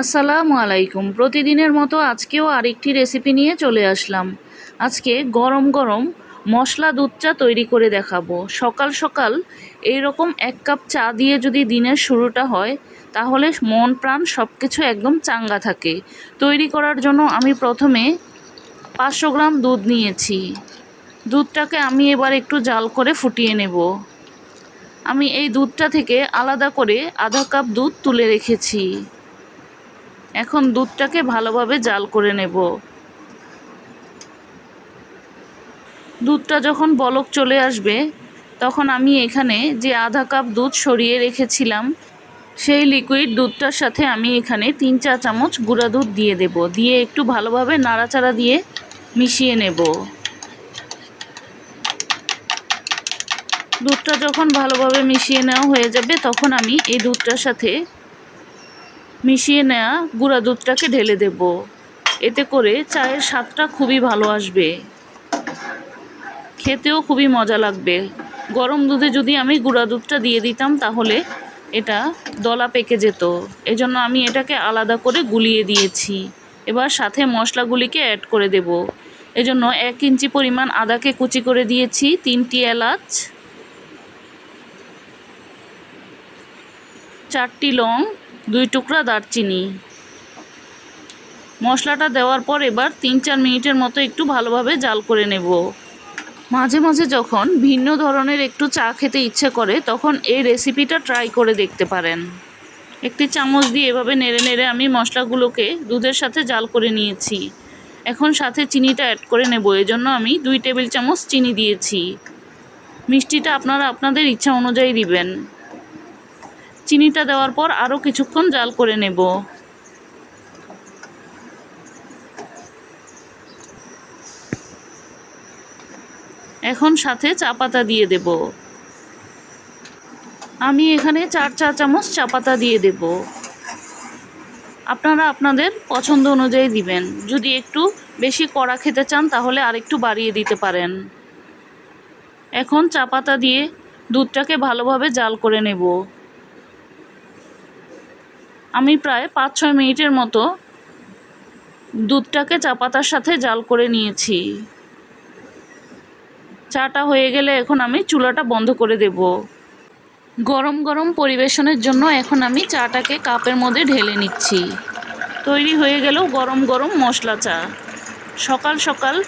আসসালামু আলাইকুম। প্রতিদিনের মতো আজকেও আরেকটি রেসিপি নিয়ে চলে আসলাম। আজকে গরম গরম মশলা দুধ চা তৈরি করে দেখাবো। সকাল সকাল এই রকম এক কাপ চা দিয়ে যদি দিনের শুরুটা হয়, তাহলে মন প্রাণ সব কিছু একদম চাঙ্গা থাকে। তৈরি করার জন্য আমি প্রথমে পাঁচশো গ্রাম দুধ নিয়েছি। দুধটাকে আমি এবার একটু জাল করে ফুটিয়ে নেব। আমি এই দুধটা থেকে আলাদা করে আধা কাপ দুধ তুলে রেখেছি। এখন দুধটাকে ভালোভাবে জাল করে নেব। দুধটা যখন বলক চলে আসবে, তখন আমি এখানে যে আধা কাপ দুধ সরিয়ে রেখেছিলাম, সেই লিকুইড দুধটার সাথে আমি এখানে তিন চা চামচ গুঁড়া দুধ দিয়ে দেব। দিয়ে একটু ভালোভাবে নাড়াচাড়া দিয়ে মিশিয়ে নেব। দুধটা যখন ভালোভাবে মিশিয়ে নেওয়া হয়ে যাবে, তখন আমি এই দুধটার সাথে মিশিয়ে নেওয়া গুঁড়া দুধটাকে ঢেলে দেব। এতে করে চায়ের স্বাদটা খুবই ভালো আসবে। খেতেও খুবই মজা লাগবে। গরম দুধে যদি আমি গুঁড়া দুধটা দিয়ে দিতাম তাহলে এটা দলা পেকে যেত। এজন্য আমি এটাকে আলাদা করে গুলিয়ে দিয়েছি। এবার সাথে মশলাগুলিকে অ্যাড করে দেব। এজন্য এক ইঞ্চি পরিমাণ আদাকে কুচি করে দিয়েছি, তিনটি এলাচ। চারটি লং, দুই টুকরা দারচিনি। মশলাটা দেওয়ার পর এবার তিন চার মিনিটের মতো একটু ভালোভাবে জাল করে নেব। মাঝে মাঝে যখন ভিন্ন ধরনের একটু চা খেতে ইচ্ছে করে, তখন এই রেসিপিটা ট্রাই করে দেখতে পারেন। একটি চামচ দিয়ে এভাবে নেড়ে নেড়ে আমি মশলাগুলোকে দুধের সাথে জাল করে নিয়েছি। এখন সাথে চিনিটা অ্যাড করে নেব, এজন্য আমি দুই টেবিল চামচ চিনি দিয়েছি। মিষ্টিটা আপনারা আপনাদের ইচ্ছা অনুযায়ী দিবেন। চিনিটা দেওয়ার পর আরও কিছুক্ষণ জাল করে নেব। এখন সাথে চা পাতা দিয়ে দেব। আমি এখানে চার চা চামচ চা পাতা দিয়ে দেব। আপনারা আপনাদের পছন্দ অনুযায়ী দিবেন। যদি একটু বেশি কড়া খেতে চান, তাহলে আরেকটু বাড়িয়ে দিতে পারেন। এখন চা পাতা দিয়ে দুধটাকে ভালোভাবে জাল করে নেব। আমি প্রায় পাঁচ ছয় মিনিটের মতো দুধটাকে চা পাতার সাথে জাল করে নিয়েছি। চাটা হয়ে গেলে এখন আমি চুলাটা বন্ধ করে দেব। গরম গরম পরিবেশনের জন্য এখন আমি চাটাকে কাপের মধ্যে ঢেলে নিচ্ছি। তৈরি হয়ে গেলেও গরম গরম মশলা চা। সকাল সকাল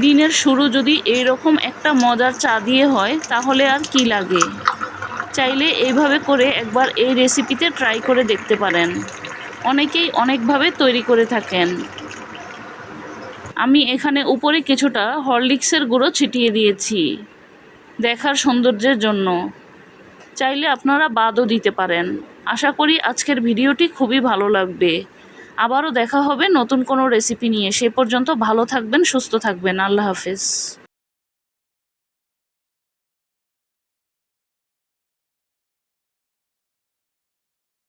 দিনের শুরু যদি এইরকম একটা মজার চা দিয়ে হয়, তাহলে আর কি লাগে? চাইলে এইভাবে করে একবার এই রেসিপিতে ট্রাই করে দেখতে পারেন। অনেকেই অনেকভাবে তৈরি করে থাকেন। আমি এখানে উপরে কিছুটা হরলিক্সের গুঁড়ো ছিটিয়ে দিয়েছি দেখার সৌন্দর্যের জন্য। চাইলে আপনারা বাদও দিতে পারেন। আশা করি আজকের ভিডিওটি খুবই ভালো লাগবে। আবারও দেখা হবে নতুন কোনো রেসিপি নিয়ে। সে পর্যন্ত ভালো থাকবেন, সুস্থ থাকবেন। আল্লাহ হাফেজ।